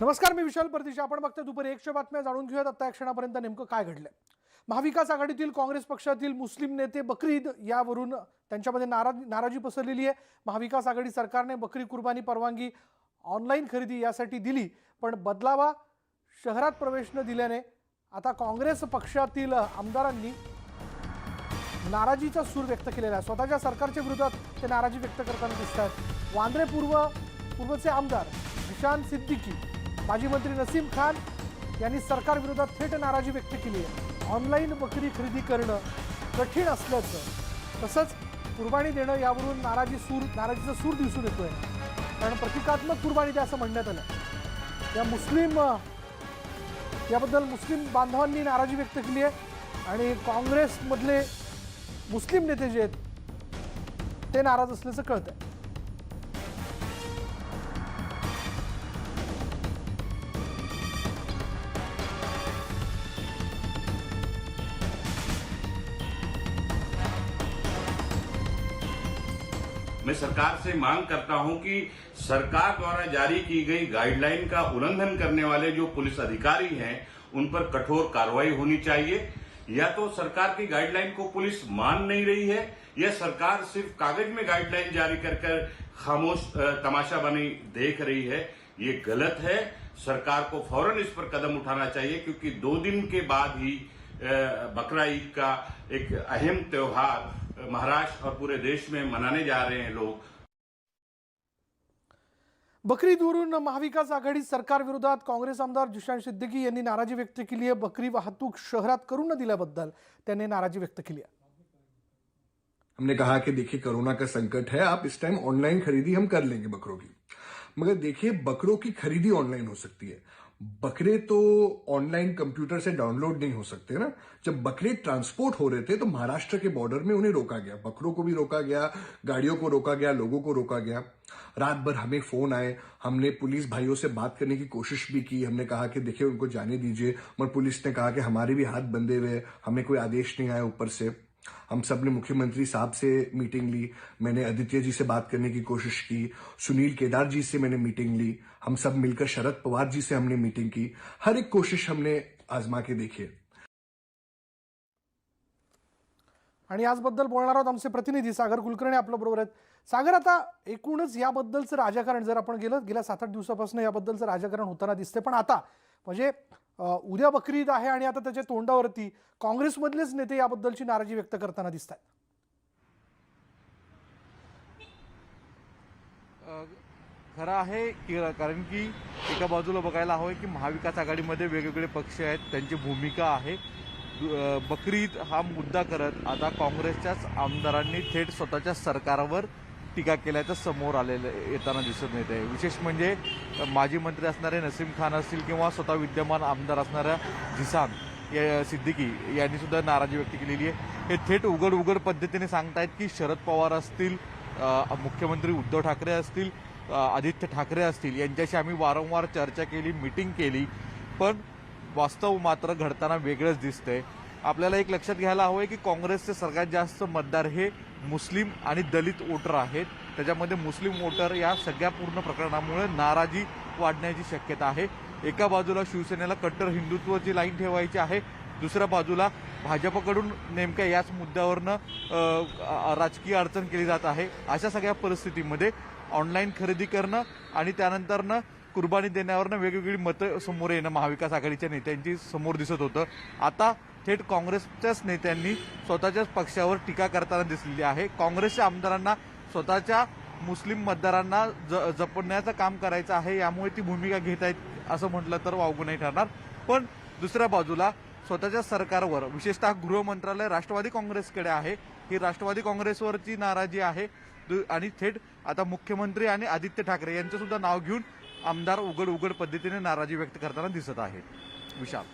नमस्कार मी विशाल परदेशी. आपण बघतो दुपारी एकशे बातम्या जाणून घेऊयात. आता या क्षणापर्यंत नेमकं काय घडलंय? महाविकास आघाडीतील काँग्रेस पक्षातील मुस्लिम नेते बकरी ईद यावरून त्यांच्यामध्ये नाराज नाराजी पसरलेली आहे. महाविकास आघाडी सरकारने बकरी कुर्बानी परवानगी ऑनलाईन खरेदी यासाठी दिली पण बदलावा शहरात प्रवेश न दिल्याने आता काँग्रेस पक्षातील आमदारांनी नाराजीचा सूर व्यक्त केलेला आहे. स्वतःच्या सरकारच्या विरोधात ते नाराजी व्यक्त करताना दिसत आहेत वांद्रे पूर्व पूर्वचे आमदार विशांत सिद्दीकी माजी मंत्री नसीम खान यांनी सरकारविरोधात थेट नाराजी व्यक्त केली आहे. ऑनलाईन बकरी खरेदी करणं कठीण असल्याचं तसंच कुर्बानी देणं यावरून नाराजी सूर नाराजीचा सूर दिसून येतोय. कारण प्रतिकात्मक कुर्बानी द्या असं म्हणण्यात आलं. या मुस्लिम याबद्दल मुस्लिम बांधवांनी नाराजी व्यक्त केली आहे आणि काँग्रेसमधले मुस्लिम नेते जे आहेत ते नाराज असल्याचं कळत मैं सरकार से मांग करता हूँ कि सरकार द्वारा जारी की गई गाइडलाइन का उल्लंघन करने वाले जो पुलिस अधिकारी हैं, उन पर कठोर कार्रवाई होनी चाहिए। या तो सरकार की गाइडलाइन को पुलिस मान नहीं रही है, या सरकार सिर्फ़ कागज़ में गाइडलाइन जारी कर कर खामोश तमाशा बनी देख रही है। ये गलत है। सरकार को फ़ौरन इस पर कदम उठाना चाहिए, क्योंकि दो दिन के बाद ही बकरा ईद का एक अहम त्योहार महाराष्ट्र और पूरे देश में मनाने जा रहे हैं लोग। बकरी ईदवरून महाविकास आघाडी सरकारविरोधात काँग्रेस आमदार जुशांत सिद्दीकी यांनी नाराजी व्यक्त की आहे. बकरी वाहतूक शहरात करू न दिल्याबद्दल त्यांनी नाराजी व्यक्त की आहे. हमने कहा कि देखिए कोरोना का संकट है आप इस टाइम ऑनलाइन खरीदी हम कर लेंगे बकरों की। मगर देखिए, बकरों की खरीदी ऑनलाइन हो सकती है। बकरे तो ऑनलाइन कंप्यूटर से डाउनलोड नहीं हो सकते ना। जब बकरे ट्रांसपोर्ट हो रहे थे तो महाराष्ट्र के बॉर्डर में उन्हें रोका गया। बकरों को भी रोका गया, गाड़ियों को रोका गया, लोगों को रोका गया। रात भर हमें फ़ोन आए, हमने पुलिस भाइयों से बात करने की कोशिश भी की। हमने कहा कि देखिए, उनको जाने दीजिए। मगर पुलिस ने कहा कि हमारे भी हाथ बंधे हुए हमें कोई आदेश नहीं आया ऊपर से। हम सब ने मुख्यमंत्री साहब से मीटिंग ली। मैंने आदित्य जी से बात करने की कोशिश की। सुनील केदार जी से मैंने मीटिंग ली। हम सब मिलकर शरद पवार जी से हमने मीटिंग की। हर एक कोशिश हमने आजमा के देखी है। आणि याचबद्दल बोलणार आहोत आमचे प्रतिनिधी सागर कुलकर्णी आपल्या बरोबर आहेत. सागर आता एकूणच याबद्दलचं राजकारण जर आपण गेलं गेल्या सात आठ दिवसापासून याबद्दलचं राजकारण होताना दिसते पण आता म्हणजे उद्या बकरी ईद आहे आणि आता त्याच्या तोंडावरती काँग्रेसमधलेच नेते याबद्दलची नाराजी व्यक्त करताना दिसत आहेत खरं आहे की कारण की एका बाजूला बघायला हवं की महाविकास आघाडीमध्ये वेगवेगळे पक्ष आहेत त्यांची भूमिका आहे. बकरीद बकरी ईद हा मुद्दा करत आता काँग्रेसच्याच आमदारांनी थेट स्वतःच्या सरकारवर टीका केल्याचं समोर आलेलं येताना दिसत नाही आहे. विशेष म्हणजे माजी मंत्री असणारे नसीम खान असतील किंवा स्वतः विद्यमान आमदार असणाऱ्या झिसान या सिद्दीकी यांनी सुद्धा नाराजी व्यक्त केलेली आहे. हे थेट उघड उघड पद्धतीने सांगतायत की शरद पवार असतील मुख्यमंत्री उद्धव ठाकरे असतील आदित्य ठाकरे असतील यांच्याशी आम्ही वारंवार चर्चा केली मिटिंग केली पण वास्तव मात्र घडताना वेगळंच दिसतंय. आपल्याला एक लक्षात घ्यायला हवं आहे की काँग्रेसचे सगळ्यात जास्त मतदार हे मुस्लिम आणि दलित वोटर आहेत. त्याच्यामध्ये मुस्लिम वोटर या सगळ्या पूर्ण प्रकरणामुळे नाराजी वाढण्याची शक्यता आहे. एका बाजूला शिवसेनेला कट्टर हिंदुत्वाची लाईन ठेवायची आहे. दुसऱ्या बाजूला भाजपकडून नेमक्या याच मुद्द्यावरनं राजकीय अडचण केली जात आहे. अशा सगळ्या परिस्थितीमध्ये ऑनलाईन खरेदी करणं आणि त्यानंतरनं कुर्बानी देण्यावरनं वेगवेगळी मतं समोर येणं महाविकास आघाडीच्या नेत्यांची समोर दिसत होतं. आता थेट काँग्रेसच्याच नेत्यांनी स्वतःच्याच पक्षावर टीका करताना दिसलेली आहे. काँग्रेसच्या आमदारांना स्वतःच्या मुस्लिम मतदारांना ज जपण्याचं काम करायचं आहे यामुळे ती भूमिका घेत आहेत असं म्हटलं तर वावगं नाही ठरणार. पण दुसऱ्या बाजूला स्वतःच्या सरकारवर विशेषतः गृह मंत्रालय राष्ट्रवादी काँग्रेसकडे आहे. ही राष्ट्रवादी काँग्रेसवरची नाराजी आहे. दु- आणि थेट आता मुख्यमंत्री आणि आदित्य ठाकरे यांचं सुद्धा नाव घेऊन आमदार उघड उघड पद्धतीने नाराजी व्यक्त करताना दिसत आहेत विशाल.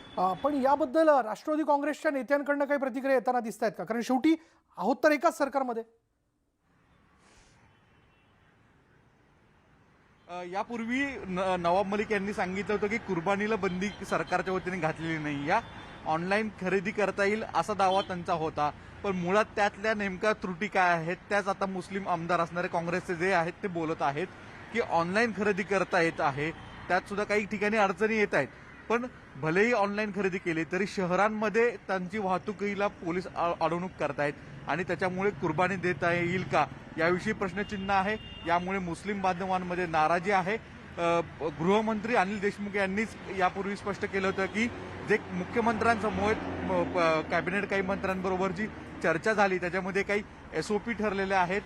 पण याबद्दल राष्ट्रवादी काँग्रेसच्या नेत्यांकडनं काही प्रतिक्रिया येताना दिसत आहेत का? कारण शेवटी आहोत तर एकाच सरकारमध्ये. यापूर्वी नवाब मलिक यांनी सांगितलं होतं की कुर्बानीला बंदी सरकारच्या वतीने घातलेली नाही या ऑनलाईन खरेदी करता येईल असा दावा त्यांचा होता. पण मुळात त्यातल्या नेमक्या त्रुटी काय आहेत? त्याच आता मुस्लिम आमदार असणारे काँग्रेसचे जे आहेत ते बोलत आहेत. की ऑनलाईन खरेदी करता येत आहे त्यात सुद्धा काही ठिकाणी अडचणी येत आहेत. पण भलेही ऑनलाईन खरेदी केली तरी शहरांमध्ये त्यांची वाहतुकीला पोलीस आ- अडवणूक करतायत. आणि त्याच्यामुळे कुर्बानी देता येईल का? याविषयी प्रश्नचिन्ह आहे. यामुळे मुस्लिम बांधवांमध्ये नाराजी आहे. गृहमंत्री अनिल देशमुख यांनीच यापूर्वी स्पष्ट केलं होतं की जे मुख्यमंत्र्यांसमोर म- कॅबिनेट काही मंत्र्यांबरोबर जी चर्चा झाली त्याच्यामध्ये काही एसओपी ठरलेल्या आहेत.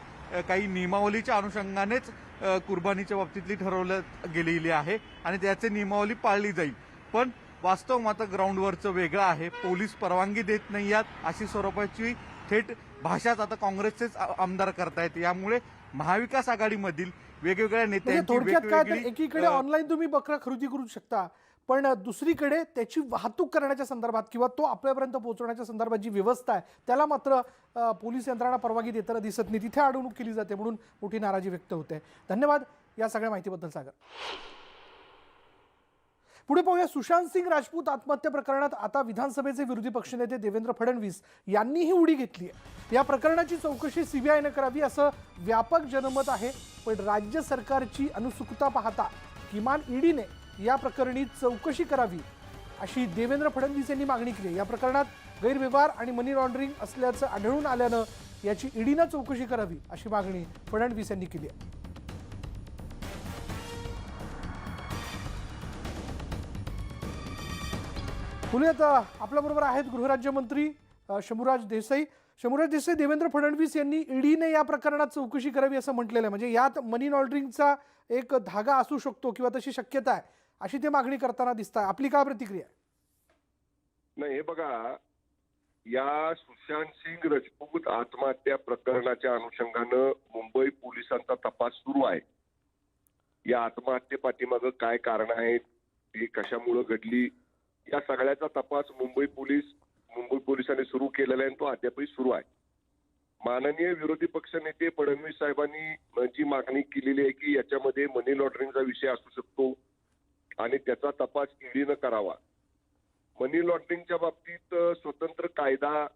काही नियमावलीच्या अनुषंगानेच कुर्बानीच्या बाबतीतली ठरवलं गेलेली आहे आणि त्याची नियमावली पाळली जाईल. पण वास्तव मात्र ग्राउंडवरचं वेगळं आहे. पोलीस परवानगी देत नाही आहेत अशी स्वरूपाची थेट भाषाच आता काँग्रेसचेच आमदार करतायत. यामुळे महाविकास आघाडीमधील वेगवेगळ्या म्हणजे नेत्यांची एकीकडे ऑनलाईन तुम्ही बकरा खरेदी करू शकता. पण दुसरीकडे त्याची वाहतूक करण्याच्या संदर्भात किंवा तो आपल्यापर्यंत पोहोचवण्याच्या संदर्भात जी व्यवस्था आहे त्याला मात्र पोलीस यंत्रणा परवानगी देताना दिसत नाही. तिथे अडवणूक केली जाते म्हणून मोठी नाराजी व्यक्त होते. धन्यवाद. या सगळ्या माहितीबद्दल सागर. पुढे पाहूया. सुशांत सिंग राजपूत आत्महत्या प्रकरणात आता विधानसभेचे विरोधी पक्षनेते देवेंद्र फडणवीस यांनीही उडी घेतली आहे. या प्रकरणाची चौकशी सीबीआयनं करावी असं व्यापक जनमत आहे. पण राज्य सरकारची अनुसुकता पाहता किमान ईडीने या प्रकरणी चौकशी करावी अशी देवेंद्र फडणवीस यांनी मागणी केली आहे. या प्रकरणात गैरव्यवहार आणि मनी लॉन्ड्रिंग असल्याचं आढळून आल्यानं याची ईडीनं चौकशी करावी अशी मागणी फडणवीस यांनी केली आहे. बोलूयात आपल्याबरोबर आहेत गृहराज्यमंत्री शंभूराज देसाई. शंभूराज देसाई देवेंद्र फडणवीस यांनी ईडीने या प्रकरणात चौकशी करावी असं म्हटलेलं आहे. म्हणजे यात मनी लॉन्ड्रिंगचा एक धागा असू शकतो किंवा तशी शक्यता आहे. अशी ते मागणी करताना दिसत आहे आपली काय प्रतिक्रिया नाही हे बघा या सुशांत सिंग राजपूत आत्महत्या प्रकरणाच्या अनुषंगानं मुंबई पोलिसांचा तपास सुरू आहे. या आत्महत्ये पाठीमागं काय कारण आहेत ती कशामुळे घडली या सगळ्याचा तपास मुंबई पोलीस मुंबई पोलिसांनी सुरू केलेला आहे आणि तो अद्यापही सुरू आहे. माननीय विरोधी पक्ष नेते फडणवीस साहेबांनी जी मागणी केलेली आहे की याच्यामध्ये मनी लॉन्ड्रिंगचा विषय असू शकतो आणि त्याचा तपास ईडीनं करावा. मनी लॉन्ड्रिंगच्या बाबतीत स्वतंत्र कायदा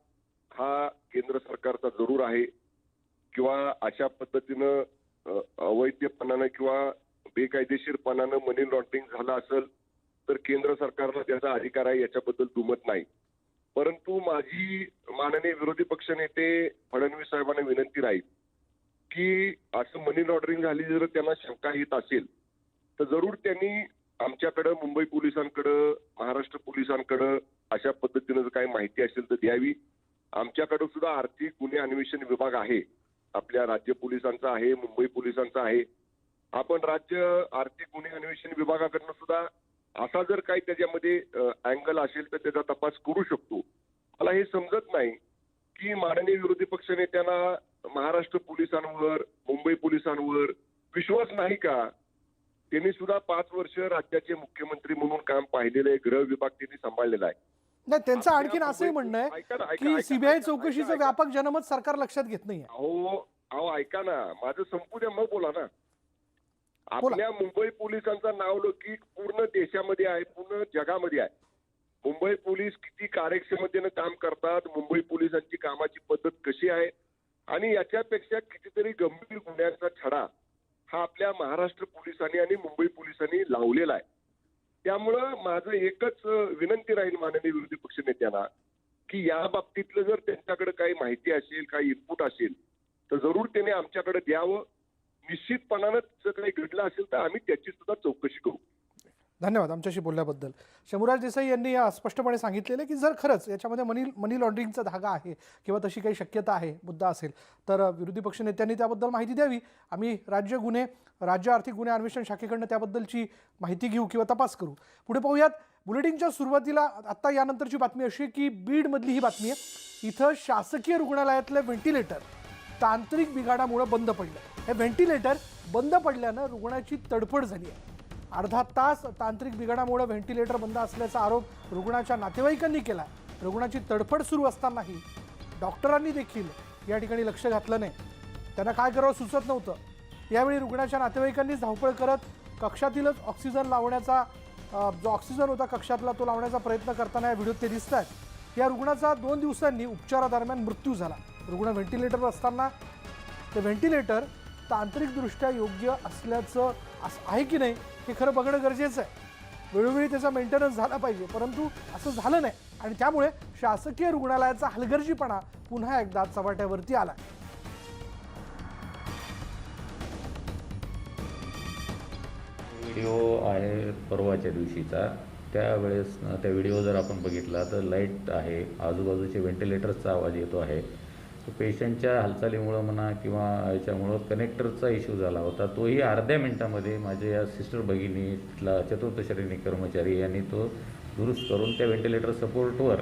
हा केंद्र सरकारचा जरूर आहे किंवा अशा पद्धतीनं अवैधपणानं किंवा बेकायदेशीरपणानं मनी लॉन्ड्रिंग झालं असेल तर केंद्र सरकारला त्याचा अधिकार आहे याच्याबद्दल दुमत नाही. परंतु माझी माननीय विरोधी पक्षनेते फडणवीस साहेबांना विनंती राहील की असं मनी लॉन्ड्रिंग झाली जर त्यांना शंका येत असेल तर जरूर त्यांनी आमच्याकडं मुंबई पोलिसांकडं महाराष्ट्र पोलिसांकडं अशा पद्धतीनं जर काही माहिती असेल तर द्यावी. आमच्याकडं सुद्धा आर्थिक गुन्हे अन्वेषण विभाग आहे. आपल्या राज्य पोलिसांचा आहे मुंबई पोलिसांचा आहे. आपण राज्य आर्थिक गुन्हे अन्वेषण विभागाकडनं सुद्धा असा जर काही त्याच्यामध्ये अँगल असेल तर त्याचा तपास करू शकतो. मला हे समजत नाही की माननीय विरोधी पक्षनेत्यांना महाराष्ट्र पोलिसांवर मुंबई पोलिसांवर विश्वास नाही का? त्यांनी सुद्धा पाच वर्ष राज्याचे मुख्यमंत्री म्हणून काम पाहिलेलं आहे गृह विभाग त्यांनी सांभाळलेला आहे. नाही त्यांचं आणखीन असंही म्हणणं आहे की सीबीआय चौकशीचं. व्यापक जनमत सरकार लक्षात घेत नाहीये. अहो अहो ऐका ना माझं संपू द्या मग बोला ना. आपल्या मुंबई पोलिसांचा नावलौकिक पूर्ण देशामध्ये आहे पूर्ण जगामध्ये आहे. मुंबई पोलीस किती कार्यक्षमतेनं काम करतात मुंबई पोलिसांची कामाची पद्धत कशी आहे आणि याच्यापेक्षा कितीतरी गंभीर गुन्ह्यांचा छडा हा आपल्या महाराष्ट्र पोलिसांनी आणि मुंबई पोलिसांनी लावलेला आहे. त्यामुळं माझं एकच विनंती राहील माननीय विरोधी पक्ष नेत्यांना की या बाबतीतलं जर त्यांच्याकडे काही माहिती असेल काही इनपुट असेल तर जरूर त्याने आमच्याकडे द्यावं. निश्चितपणानं जर काही घडलं असेल तर आम्ही त्याची सुद्धा चौकशी करू. धन्यवाद आमच्याशी बोलल्याबद्दल. शंभूराज देसाई यांनी या स्पष्टपणे सांगितलेलं आहे की जर खरंच याच्यामध्ये मनी मनी लॉन्ड्रिंगचा धागा आहे किंवा तशी काही शक्यता आहे मुद्दा असेल तर विरोधी पक्ष नेत्यांनी त्याबद्दल माहिती द्यावी. आम्ही राज्य गुन्हे राज्य आर्थिक गुन्हे अन्वेषण शाखेकडनं त्याबद्दलची माहिती घेऊ किंवा तपास करू. पुढे पाहूयात. बुलेटिनच्या सुरुवातीला आत्ता यानंतरची बातमी अशी आहे की बीडमधली ही बातमी आहे. इथं शासकीय रुग्णालयातलं व्हेंटिलेटर तांत्रिक बिघाडामुळे बंद पडलं. हे व्हेंटिलेटर बंद पडल्यानं रुग्णाची तडफड झाली आहे. अर्धा तास तांत्रिक बिघाडामुळे व्हेंटिलेटर बंद असल्याचा आरोप रुग्णाच्या नातेवाईकांनी केला. रुग्णाची तडफड सुरू असतानाही डॉक्टरांनी देखील या ठिकाणी लक्ष घातलं नाही. त्यांना काय करावं सुचत नव्हतं. यावेळी रुग्णाच्या नातेवाईकांनीच धावपळ करत कक्षातीलच ऑक्सिजन लावण्याचा जो ऑक्सिजन होता कक्षातला तो लावण्याचा प्रयत्न करताना या व्हिडिओत ते दिसत आहेत या रुग्णाचा दोन दिवसांनी उपचारादरम्यान मृत्यू झाला. रुग्ण व्हेंटिलेटरवर असताना ते व्हेंटिलेटर तांत्रिकदृष्ट्या योग्य असल्याचं असं आहे की नाही हे खरं बघणं गरजेचं आहे. वेळोवेळी त्याचा मेंटेनन्स झाला पाहिजे परंतु असं झालं नाही. आणि त्यामुळे शासकीय रुग्णालयाचा हलगर्जीपणा पुन्हा एकदा चव्हाट्यावरती आला व्हिडिओ आहे परवाच्या दिवशीचा. त्यावेळेस त्या व्हिडिओ जर आपण बघितला तर लाइट आहे आजूबाजूचे व्हेंटिलेटर्सचा आवाज येतो आहे. पेशंटच्या हालचालीमुळं म्हणा किंवा याच्यामुळं कनेक्टरचा इश्यू झाला होता. तोही अर्ध्या मिनिटामध्ये माझ्या या सिस्टर भगिनी तिथला चतुर्थ श्रेणी कर्मचारी यांनी तो दुरुस्त करून त्या व्हेंटिलेटर सपोर्टवर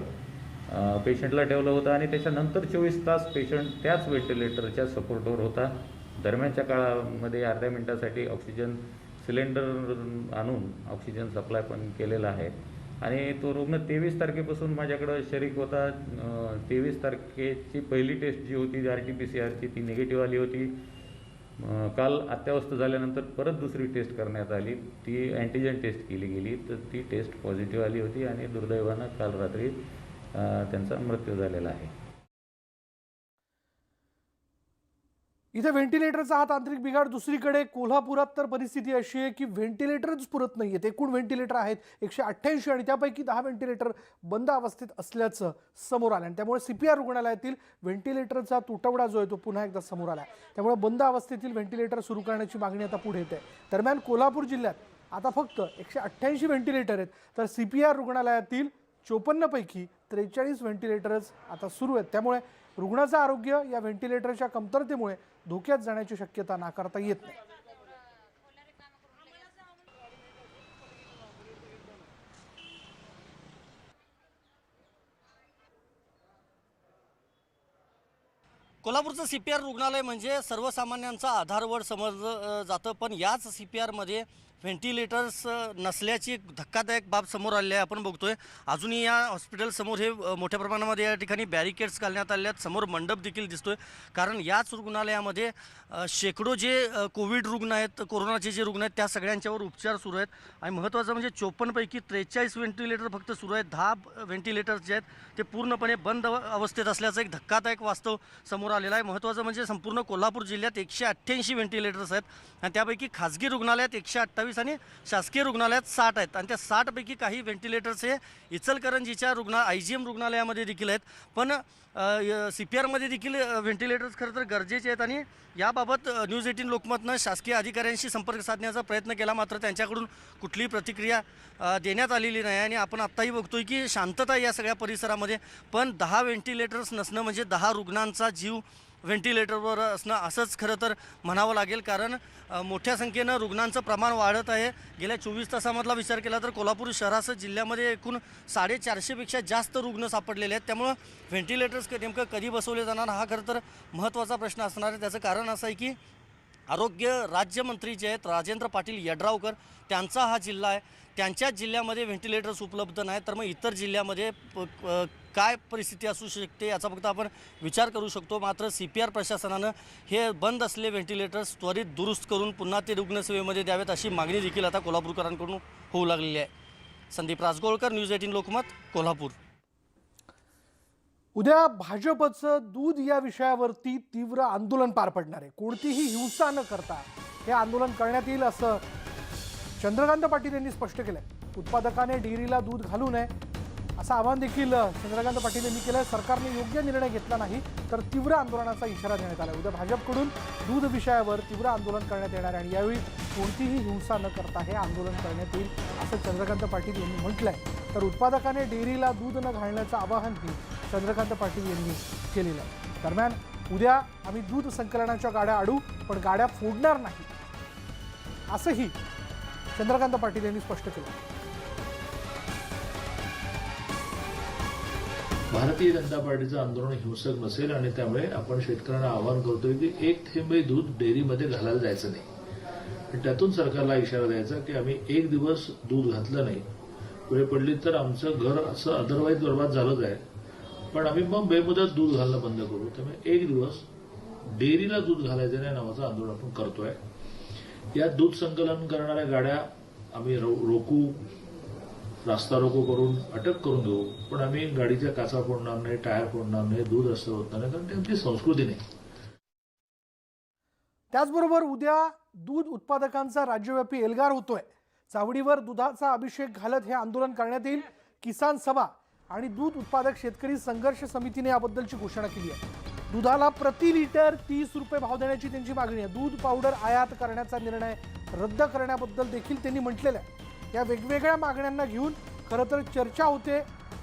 पेशंटला ठेवलं होतं आणि त्याच्यानंतर चोवीस तास पेशंट त्याच व्हेंटिलेटरच्या सपोर्टवर होता. दरम्यानच्या काळामध्ये अर्ध्या मिनिटासाठी ऑक्सिजन सिलेंडर आणून ऑक्सिजन सप्लाय पण केलेला आहे. आणि तो रुग्ण तेवीस तारखेपासून माझ्याकडं शरीक होता. तेवीस तारखेची पहिली टेस्ट जी होती आर टी पी सी आरची ती निगेटिव्ह आली होती. काल अत्यावस्थ झाल्यानंतर परत दुसरी टेस्ट करण्यात आली. ती अँटीजन टेस्ट केली गेली. तर ती टेस्ट पॉझिटिव्ह आली होती आणि दुर्दैवानं काल रात्री त्यांचा मृत्यू झालेला आहे. इथे व्हेंटिलेटरचा हा तांत्रिक बिघाड. दुसरीकडे कोल्हापुरात तर परिस्थिती अशी आहे की व्हेंटिलेटरच पुरत नाही आहेत एकूण व्हेंटिलेटर आहेत एकशे अठ्ठ्याऐंशी आणि त्यापैकी दहा व्हेंटिलेटर बंद अवस्थेत असल्याचं समोर आलं आणि त्यामुळे सी पी आर रुग्णालयातील व्हेंटिलेटरचा तुटवडा जो आहे तो पुन्हा एकदा समोर आला आहे त्यामुळे बंद अवस्थेतील व्हेंटिलेटर सुरू करण्याची मागणी आता पुढे येते. दरम्यान कोल्हापूर जिल्ह्यात आता फक्त एकशे अठ्ठ्याऐंशी व्हेंटिलेटर आहेत. तर सी पी आर रुग्णालयातील चोपन्नपैकी त्रेचाळीस व्हेंटिलेटरच आता सुरू आहेत. त्यामुळे रुग्णाचं आरोग्य या व्हेंटिलेटरच्या कमतरतेमुळे धोक्यात जाण्याची शक्यता नाकारता येत नाही. कोल्हापूरचं सी पी आर रुग्णालय म्हणजे सर्वसामान्यांचा आधारवड समजलं जातं. पण याच सी पी आरमध्ये व्हेंटिलेटर्स नसल्याची एक धक्कादायक बाब समोर आलेली आहे. आपण बघतोय अजूनही या हॉस्पिटलसमोर हे मोठ्या प्रमाणामध्ये या ठिकाणी बॅरिकेड्स घालण्यात आले आहेत. समोर मंडप देखील दिसतोय. कारण याच रुग्णालयामध्ये शेकडो जे कोविड रुग्ण आहेत कोरोनाचे जे रुग्ण आहेत त्या सगळ्यांच्यावर उपचार सुरू आहेत. आणि महत्त्वाचं म्हणजे चोपन्नपैकी त्रेचाळीस व्हेंटिलेटर फक्त सुरू आहेत. दहा व्हेंटिलेटर्स जे आहेत ते पूर्णपणे बंद अव- अवस्थेत असल्याचं एक धक्कादायक वास्तव समोर आलेलं आहे. महत्त्वाचं म्हणजे संपूर्ण कोल्हापूर जिल्ह्यात एकशे अठ्ठ्याऐंशी व्हेंटिलेटर्स आहेत. आणि त्यापैकी खाजगी रुग्णालयात एकशे अठ्ठावीस आणि शासकीय रुग्णालयात साठ आहेत. आणि त्या साठपैकी काही व्हेंटिलेटर्स हे इचलकरंजीच्या रुग्णा आय जी एम रुग्णालयामध्ये देखील आहेत. पण सी पी आरमध्ये देखील व्हेंटिलेटर्स खरं तर गरजेचे आहेत. आणि याबाबत न्यूज एटीन लोकमतनं शासकीय अधिकाऱ्यांशी संपर्क साधण्याचा प्रयत्न केला. मात्र त्यांच्याकडून कुठलीही प्रतिक्रिया देण्यात आलेली नाही. आणि आपण आत्ताही बघतोय की शांतता या सगळ्या परिसरामध्ये. पण दहा व्हेंटिलेटर्स नसणं म्हणजे दहा रुग्णांचा जीव व्हेंटिलेटरवर असणं असंच खरं तर म्हणावं लागेल. कारण मोठ्या संख्येनं रुग्णांचं प्रमाण वाढत आहे. गेल्या चोवीस तासामधला विचार केला तर कोल्हापूर शहरासह जिल्ह्यामध्ये एकूण साडेचारशेपेक्षा जास्त रुग्ण सापडलेले आहेत. त्यामुळं व्हेंटिलेटर्स नेमकं कधी बसवले जाणार? हा खरं तर महत्त्वाचा प्रश्न असणार आहे. त्याचं कारण असं आहे की आरोग्य राज्यमंत्री जे आहेत राजेंद्र पाटील यड्रावकर त्यांचा हा जिल्हा आहे. त्यांच्याच जिल्ह्यामध्ये व्हेंटिलेटर्स उपलब्ध नाही तर मग इतर जिल्ह्यामध्ये प- काय परिस्थिती असू शकते याचा फक्त आपण विचार करू शकतो. मात्र सी पी आर प्रशासनानं हे बंद असले व्हेंटिलेटर्स त्वरित दुरुस्त करून पुन्हा ते रुग्णसेवेमध्ये द्यावेत अशी मागणी देखील आता कोल्हापूरकरांकडून होऊ लागलेली आहे. Sandeep Rajgolkar news eighteen Lokmat Kolhapur. उद्या भाजपचं दूध या विषयावरती तीव्र आंदोलन पार पडणार आहे. कोणतीही हिंसा न करता हे आंदोलन करण्यात येईल असं चंद्रकांत पाटील यांनी स्पष्ट केलंय. उत्पादकाने डेअरीला दूध घालू नये असं आवाहन देखील चंद्रकांत पाटील यांनी केलं सरकारने योग्य निर्णय घेतला नाही तर तीव्र आंदोलनाचा इशारा देण्यात आला उद्या भाजपकडून दूध विषयावर तीव्र आंदोलन करण्यात येणार आहे आणि यावेळी कोणतीही हिंसा न करता हे आंदोलन करण्यात येईल असं चंद्रकांत पाटील यांनी म्हटलं आहे तर उत्पादकाने डेअरीला दूध न घालण्याचं आवाहनही चंद्रकांत पाटील यांनी केलेलं आहे. दरम्यान उद्या आम्ही दूध संकलनाच्या गाड्या अडू पण गाड्या फोडणार नाही असंही चंद्रकांत पाटील यांनी स्पष्ट केलं भारतीय जनता पार्टीचं आंदोलन हिंसक नसेल आणि त्यामुळे आपण शेतकऱ्यांना आवाहन करतोय की एक थेंबही दूध डेअरीमध्ये घालायला जायचं नाही. त्यातून सरकारला इशारा द्यायचा की आम्ही एक दिवस दूध घातलं नाही. वेळ पडली तर आमचं घर असं अदरवाईज बर्बाद झालंच आहे. पण आम्ही मग बेमुदत दूध घालणं बंद करू. त्यामुळे एक दिवस डेअरीला दूध घालायचं नाही नावाचं आंदोलन आपण करतोय. या दूध संकलन करणाऱ्या गाड्या आम्ही रो- रास्ता रोको करून अटक करून घेऊ. पण आम्ही गाडीच्या काचा फोडणार नाही टायर फोडणार नाही दूध असं होत नाही कारण ती आमची संस्कृती नाही. त्याचबरोबर उद्या दूध उत्पादकांचा राज्यव्यापी एल्गार होतोय. चावडीवर दुधाचा अभिषेक घालत हे आंदोलन करण्यात येईल. किसान सभा आणि दूध उत्पादक शेतकरी संघर्ष समितीने याबद्दलची घोषणा केली आहे. दुधाला प्रति लिटर तीस रुपये भाव देण्याची त्यांची मागणी आहे. दूध पावडर आयात करण्याचा निर्णय रद्द करण्याबद्दल देखील त्यांनी म्हटलेलं आहे. या वेगवेगळ्या मागण्यांना घेऊन खरं तर चर्चा होते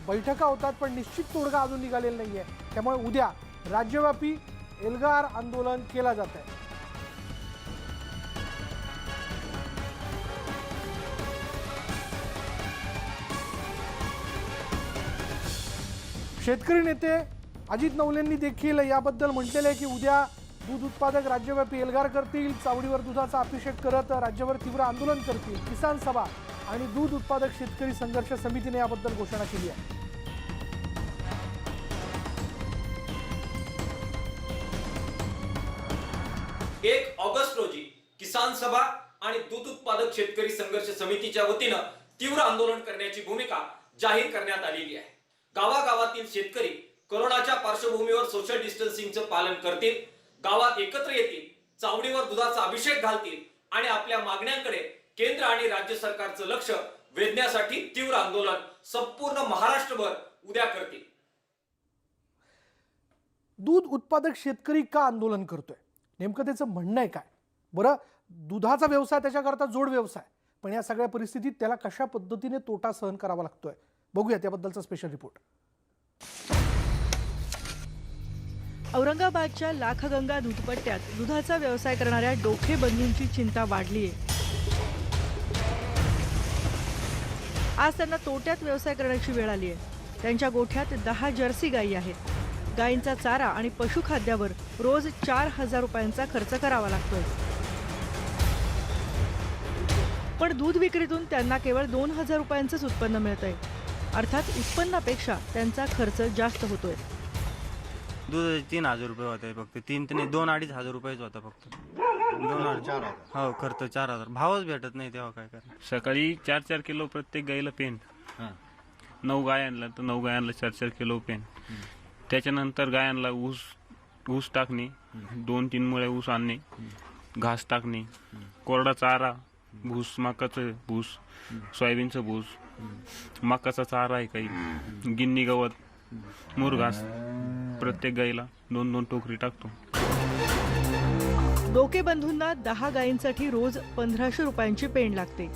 बैठका होतात पण निश्चित तोडगा अजून निघालेला नाही आहे त्यामुळे उद्या राज्यव्यापी एल्गार आंदोलन केला जात आहे शेतकरी नेते अजित नवलेंनी देखील याबद्दल म्हटलेलं आहे की उद्या दूध उत्पादक राज्यव्यापी एल्गार करतील चावडीवर दुधाचा अभिषेक करत राज्यभर तीव्र आंदोलन करतील. किसान सभा आणि दूध उत्पादक शेतकरी संघर्ष समितीने याबद्दल घोषणा केली आहे. एक ऑगस्ट रोजी किसान सभा आणि दूध उत्पादक शेतकरी संघर्ष समितीच्या वतीनं तीव्र आंदोलन करण्याची भूमिका जाहीर करण्यात आलेली आहे. गावागावातील शेतकरी कोरोनाच्या पार्श्वभूमीवर सोशल डिस्टन्सिंगचं पालन करतील गावात एकत्र येतील चावडीवर दुधाचा अभिषेक घालतील आणि आपल्या मागण्यांकडे केंद्र आणि राज्य सरकारचं लक्ष वेधण्यासाठी तीव्र आंदोलन संपूर्ण महाराष्ट्रभर उद्या करतील. दूध उत्पादक शेतकरी का आंदोलन करतोय? नेमकं त्याचं म्हणणं आहे काय? बरं दुधाचा व्यवसाय त्याच्याकरता जोड व्यवसाय पण या सगळ्या परिस्थितीत त्याला कशा पद्धतीने तोटा सहन करावा लागतोय? बघूया त्याबद्दलचा स्पेशल रिपोर्ट औरंगाबादच्या लाखगंगा दूधपट्ट्यात दुधाचा व्यवसाय करणाऱ्या डोखे बंधूंची चिंता वाढली आहे आज त्यांना तोट्यात व्यवसाय करण्याची वेळ आली आहे. त्यांच्या गोठ्यात दहा जर्सी गायी आहेत. गायींचा चारा आणि पशुखाद्यावर रोज चार हजार रुपयांचा खर्च करावा लागतोय. पण दूध विक्रीतून त्यांना केवळ दोन हजार रुपयांचंच उत्पन्न मिळत आहे अर्थात उत्पन्नापेक्षा त्यांचा खर्च जास्त होतोय. दूध तीन हजार रुपये होते फक्त. तीन ते नाही दोन अडीच हजार रुपयेच होता फक्त. दोन अडीच हो खर्च चार हजार. भावच भेटत नाही तेव्हा काय करणार. सकाळी चार चार किलो प्रत्येक गाईला पेन. नऊ गाय आणला तर नऊ गायांना चार चार किलो पेन. त्याच्यानंतर गायांना ऊस ऊस टाकणे दोन तीन मुळे ऊस आणणे घास टाकणे कोरडा चारा भूस मकाचं भूस सोयाबीनचं भूस मकाचा चारा आहे काही गिन्नी गवत मुरघास प्रत्येक गाईला दोन दोन टोकरी टाकतो. डोके बंधूंना दहा गायींसाठी रोज पंधराशे रुपयांची पेंड लागते.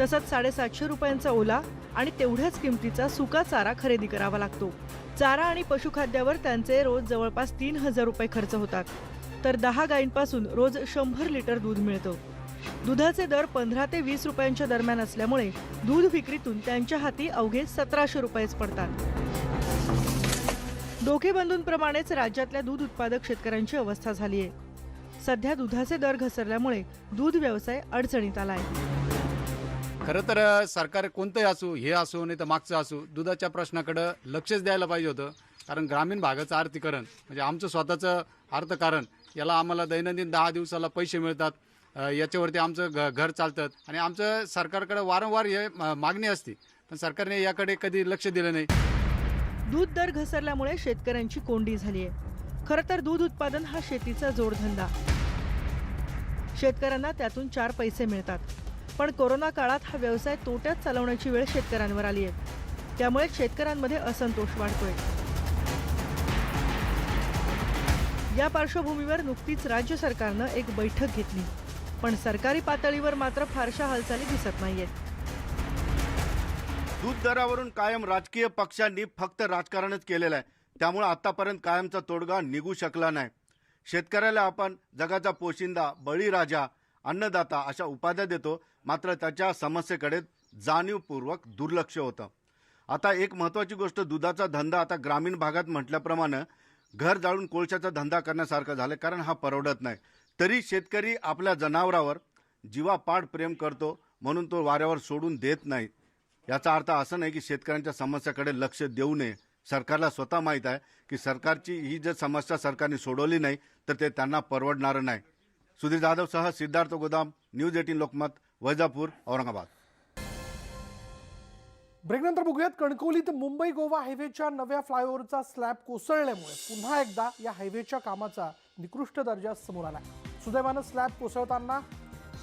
तसंच साडेसातशे रुपयांचा ओला आणि तेवढ्याच किमतीचा सुका चारा खरेदी करावा लागतो. चारा आणि पशुखाद्यावर त्यांचे रोज जवळपास तीन हजार रुपये खर्च होतात. तर दहा गायींपासून रोज शंभर लिटर दूध मिळतं. दुधाचे दर पंधरा ते वीस रुपयांच्या दरम्यान असल्यामुळे दूध विक्रीतून त्यांच्या हाती अवघे सतराशे रुपयेच पडतात. डोके बंधूंप्रमाणेच राज्यातल्या दूध उत्पादक शेतकऱ्यांची अवस्था झाली आहे सध्या दुधाचे दर घसरल्यामुळे दूध व्यवसाय अडचणीत आलाय. खरं तर सरकार कोणतंही असो हे असो नाही तर मागचं असो दुधाच्या प्रश्नाकडं लक्षच द्यायला पाहिजे होतं. कारण ग्रामीण भागाचं आर्थिकरण म्हणजे आमचं स्वतःचं अर्थकारण याला आम्हाला दैनंदिन दहा दिवसाला पैसे मिळतात. याच्यावरती आमचं घ घर चालतं. आणि आमचं सरकारकडे वारंवार हे मागणी असते. पण सरकारने याकडे कधी लक्ष दिलं नाही. दूध दर घसरल्यामुळे शेतकऱ्यांची कोंडी झाली आहे. खरं तर दूध उत्पादन हा शेतीचा जोडधंदा. शेतकऱ्यांना त्यातून चार पैसे मिळतात. पण कोरोना काळात हा व्यवसाय तोट्यात चालवण्याची वेळ शेतकऱ्यांवर आली आहे. त्यामुळे शेतकऱ्यांमध्ये असंतोष वाढतोय. या पार्श्वभूमीवर नुकतीच राज्य सरकारनं एक बैठक घेतली. पण सरकारी पातळीवर मात्र फारशा हालचाली दिसत नाहीयेत. दूध दरावरून कायम राजकीय पक्षांनी फक्त राजकारणच केलेलं आहे. त्यामुळे आतापर्यंत कायमचा तोडगा निघू शकला नाही. शेतकऱ्याला आपण जगाचा पोशिंदा बळीराजा अन्नदाता अशा उपाध्या देतो. मात्र त्याच्या समस्येकडे जाणीवपूर्वक दुर्लक्ष होतं. आता एक महत्त्वाची गोष्ट दुधाचा धंदा आता ग्रामीण भागात म्हटल्याप्रमाणे घर जाळून कोळशाचा धंदा करण्यासारखं झालं कारण हा परवडत नाही. तरी शेतकरी आपल्या जनावरावर जीवापाड प्रेम करतो म्हणून तो वाऱ्यावर सोडून देत नाही. याचा अर्थ असं नाही की शेतकऱ्यांच्या समस्याकडे लक्ष देऊ नये. सरकारला स्वतः माहीत आहे की सरकारची ही जर समस्या सरकारने सोडवली नाही तर ते त्यांना परवडणारं नाही. सुधीर जाधवसह सिद्धार्थ गोदाम न्यूज एटीन लोकमत वैजापूर औरंगाबाद. ब्रेकनंतर बघूयात. कणकवलीत मुंबई गोवा हायवेच्या नव्या फ्लायओव्हरचा स्लॅब कोसळल्यामुळे पुन्हा एकदा या हायवेच्या कामाचा निकृष्ट दर्जा समोर आला. सुदैवानं स्लॅब कोसळताना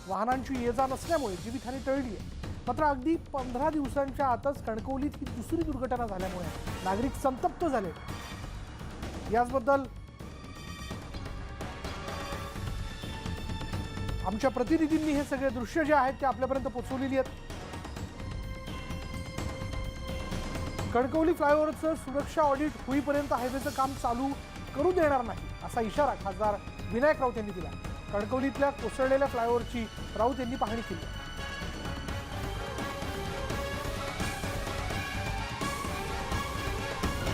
वाहनांची ये जा नसल्यामुळे जीवितहानी टळली आहे. मात्र अगदी पंधरा दिवसांच्या आतच कणकवलीत ही दुसरी दुर्घटना झाल्यामुळे नागरिक संतप्त झाले. याचबद्दल आमच्या प्रतिनिधींनी हे सगळे दृश्य जे आहेत ते आपल्यापर्यंत पोचवलेली आहेत. कणकवली फ्लायओव्हरचं सुरक्षा ऑडिट होईपर्यंत हायवेचं काम चालू करू देणार नाही असा इशारा खासदार विनायक राऊत यांनी दिला. कणकवलीतल्या कोसळलेल्या फ्लायओव्हरची राऊत यांनी पाहणी केली.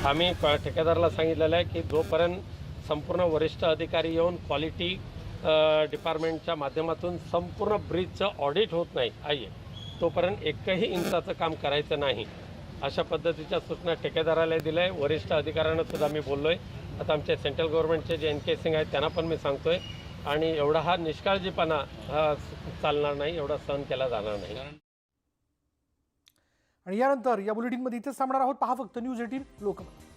आम्ही ठेकेदाराला सांगितलेलं आहे की जोपर्यंत संपूर्ण वरिष्ठ अधिकारी येऊन क्वालिटी डिपार्टमेंटच्या माध्यमातून संपूर्ण ब्रिजचं ऑडिट होत नाही आहे तोपर्यंत एकही इंचाचं काम करायचं नाही. अशा पद्धतीच्या सूचना ठेकेदाराला दिल्या आहे. वरिष्ठ अधिकाऱ्यांना सुद्धा मी बोललो आहे आता आमचे सेंट्रल गव्हर्नमेंटचे जे एन के सिंग आहेत त्यांना पण मी सांगतो आहे आणि एवढा हा निष्काळजीपणा हा चालणार नाही एवढा सहन केला जाणार नाही. आणि यानंतर या बुलेटिनमध्ये इथेच थांबणार आहोत. पहा फक्त न्यूज एटीन लोकमत.